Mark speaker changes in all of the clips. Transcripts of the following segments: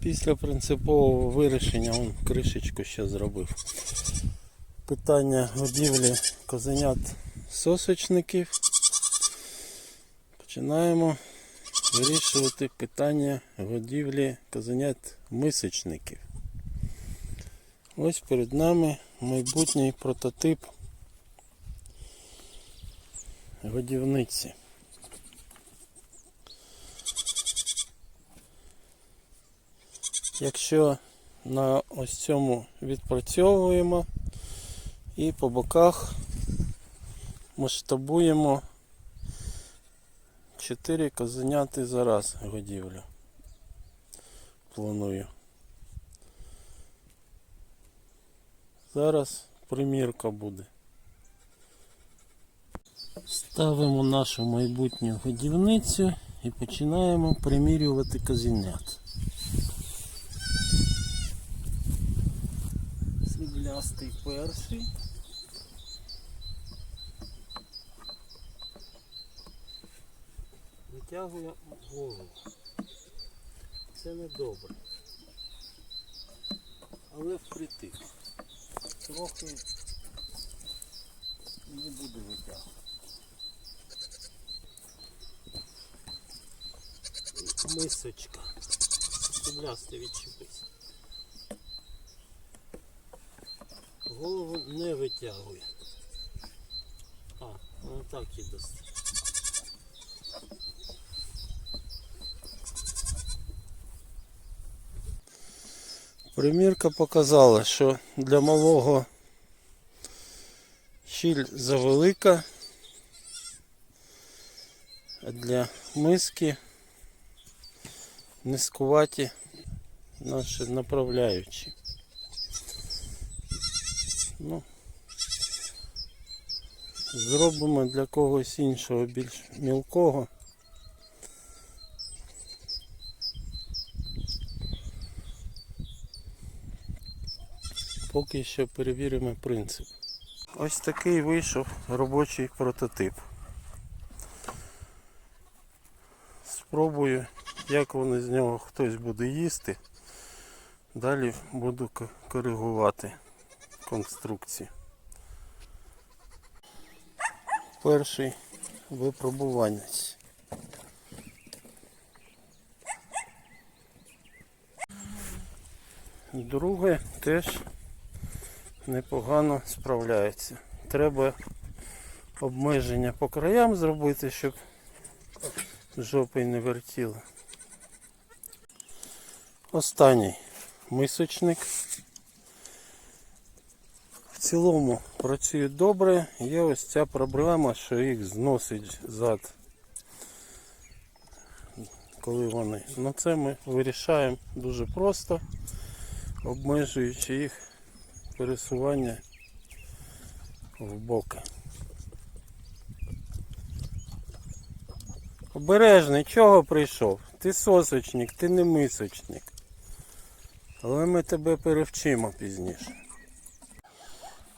Speaker 1: Після принципового вирішення он кришечку ще зробив. Питання годівлі козенят сосочників. Починаємо вирішувати питання годівлі козенят мисочників. Ось перед нами майбутній прототип годівниці. Якщо на ось цьому відпрацьовуємо і по боках масштабуємо 4 козеняти за раз годівлю. Планую. Зараз примірка буде. Ставимо нашу майбутню годівницю і починаємо примірювати козенят. Сріблястий перший. Витягує голову. Це не добре. Але впритик. Трохи не буде витягувати. Мисочка. Сріблястий відчепись. Голову не витягує. А, воно так і дасть. Примірка показала, що для малого щіль завелика, а для миски низькуваті наші направляючі. Ну, зробимо для когось іншого більш мілкого. Поки що перевіримо принцип. Ось такий вийшов робочий прототип. Спробую, як вони з нього хтось буде їсти. Далі буду коригувати конструкції. Перший випробуванець. Друге теж непогано справляється. Треба обмеження по краям зробити, щоб жопи не вертіло. Останній мисочник. В цілому працює добре. Є ось ця проблема, що їх зносить зад. Коли вони. Ну це ми вирішаємо дуже просто, обмежуючи їх пересування в боки. Обережний, чого прийшов? Ти сосочник, ти не мисочник. Але ми тебе перевчимо пізніше.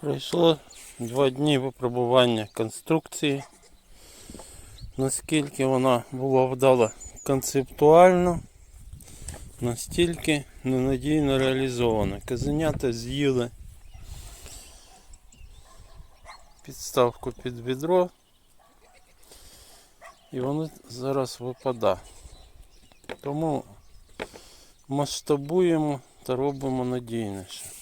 Speaker 1: Пройшло два дні випробування конструкції. Наскільки вона була вдала концептуально, настільки ненадійно реалізована. Казенята з'їли підставку під відро і воно зараз випадає. Тому масштабуємо та робимо надійніше.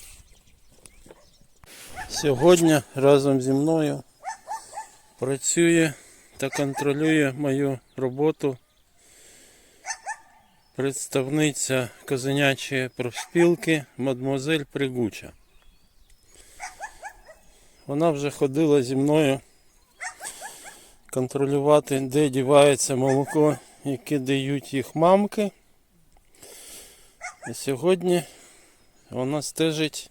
Speaker 1: Сьогодні разом зі мною працює та контролює мою роботу представниця козенячої профспілки мадмуазель Пригуча. Вона вже ходила зі мною контролювати, де дівається молоко, яке дають їх мамки. І сьогодні вона стежить,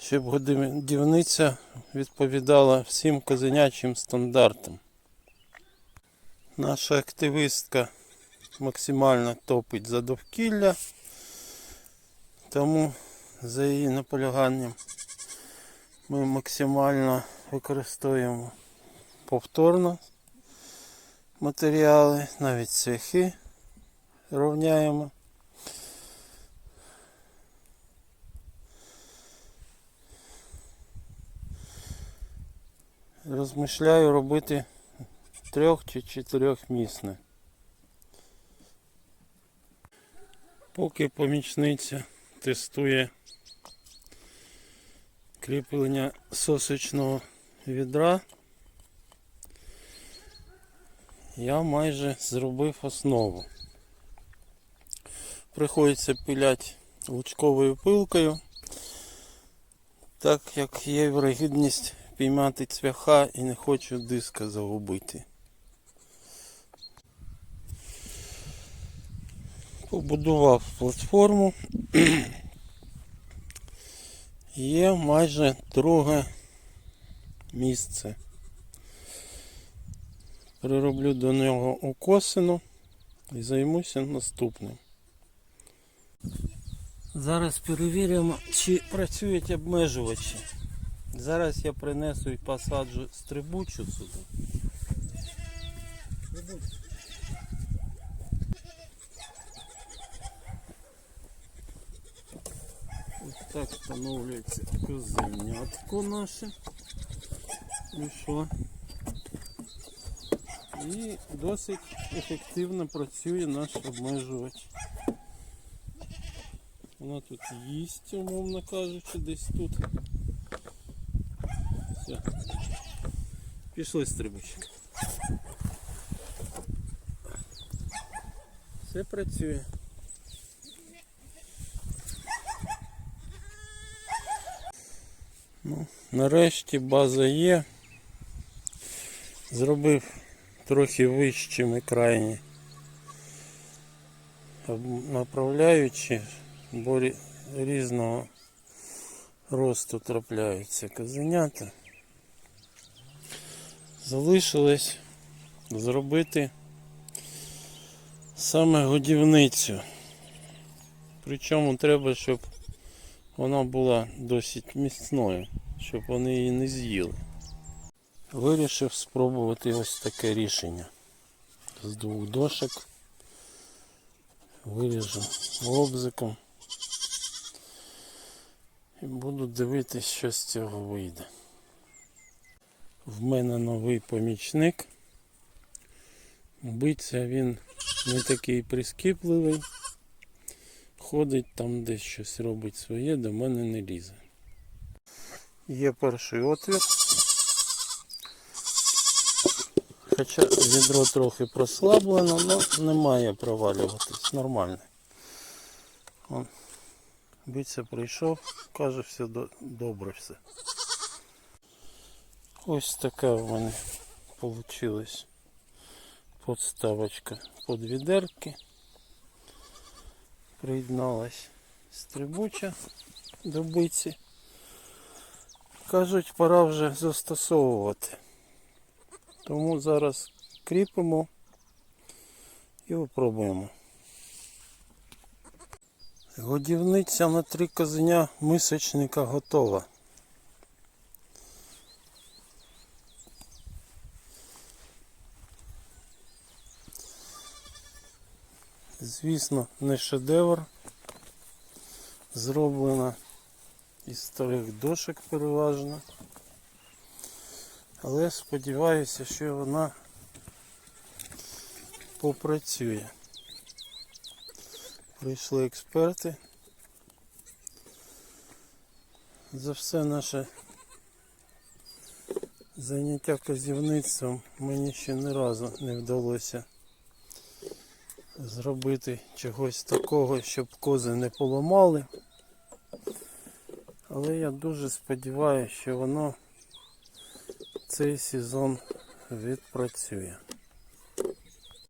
Speaker 1: щоб годівниця відповідала всім козенячим стандартам. Наша активістка максимально топить за довкілля, тому за її наполяганням ми максимально використовуємо повторно матеріали, навіть цвяхи рівняємо. Розмишляю робити трьох чи чотирьохмісне. Поки помічниця тестує кріплення сосочного відра, я майже зробив основу. Приходиться пиляти лучковою пилкою, так як є вирогідність піймати цвяха і не хочу диска загубити. Побудував платформу. Є майже друге місце. Перероблю до нього укосину і займуся наступним. Зараз перевіримо, чи працюють обмежувачі. Зараз я принесу і посаджу стрибучу сюди. Ось так встановлюється козенятко наше. І що? І досить ефективно працює наш обмежувач. Вона тут їсть, умовно кажучи, десь тут. Пішли стрибочки. Все працює. Ну, нарешті база є. Зробив трохи вищими крайні направляючи, бо різного росту трапляються козенята. Залишилось зробити саме годівницю. Причому треба, щоб вона була досить міцною, щоб вони її не з'їли. Вирішив спробувати ось таке рішення. З двох дошок виріжу лобзиком і буду дивитись, що з цього вийде. В мене новий помічник. Биться він не такий прискіпливий. Ходить там десь щось робить своє, до мене не лізе. Є перший отвір. Хоча відро трохи прослаблено, але не має провалюватись. Нормально. Биться прийшов, каже, все добре все. Ось така в мене вийшла подставочка під відерки. Приєдналась стрибуча до биці. Кажуть, пора вже застосовувати. Тому зараз кріпимо і випробуємо. Годівниця на три козеня мисочника готова. Звісно, не шедевр. Зроблена із старих дошок переважно. Але сподіваюся, що вона попрацює. Прийшли експерти. За все наше заняття казівництвом мені ще ні разу не вдалося зробити чогось такого, щоб кози не поламали. Але я дуже сподіваюся, що воно цей сезон відпрацює.